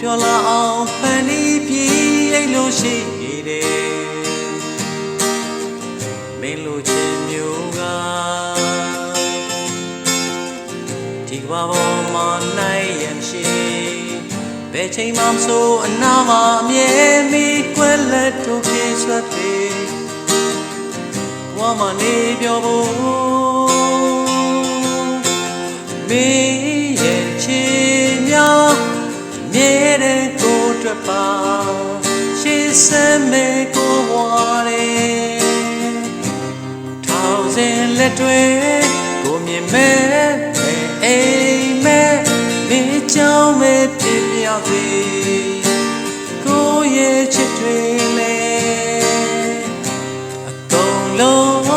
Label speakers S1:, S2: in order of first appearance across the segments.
S1: ပြောလာအောင်ပန်ဒီပြေးအိတ်လို့ရှိနေတယ်မင်းလိုချင်မျိုးကဒီကဘာပေါ်မှာနိုင်ရရှိဘယ်ချိန်မှမဆိုအနာမှာအမြဲမီကွက်လက်တို့ပြေးဆွတ်သေးဘဝမှာနေပြောဖို့ ကိုယ်အတွက်ပါရှေးစမ်းမဲ့ကိုဝါတယ်ထောင်စဉ်လက်တွေကိုမြင်မဲ့အိမ်မဲ့မိချောင်းမဲ့ပြပြသေးကိုရဲ့ချစ်တွေလေအကုန်လုံး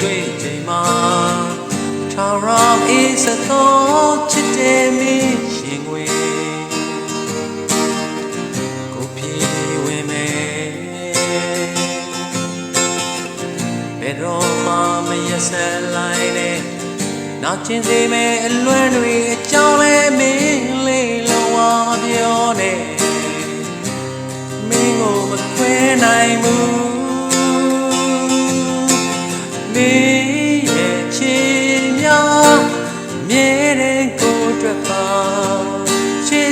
S1: တွေကိုတွေ့ချိန်မှာထာဝရအေးစသောချစ်တဲ့မင်းရှင်ွေကိုပြေဝင်မယ်ဘယ်တော့မှမရဆက်လိုက်နဲ့နောက်ချင်းစီမဲ့အလွမ်းတွေအကြောင်းလဲမင်း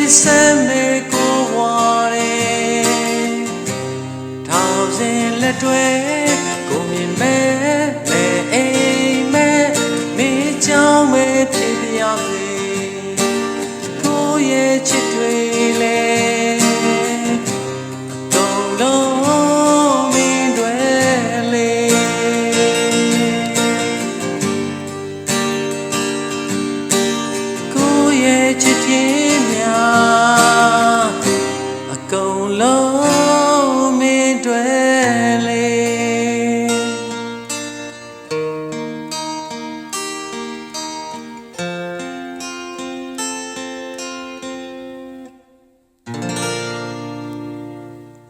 S1: ကိုဝါရဲထောင်စဉ်လက်တွဲကိုမြင်မဲ့မဲ့အိမ်မဲ့မင်းကြောင့်ပဲဖြစ်ပြရစေကိုရဲ့ချစ်တွေလဲတုံလုံးမင်းတွေလေကိုရဲ့ချစ်တွေ go low.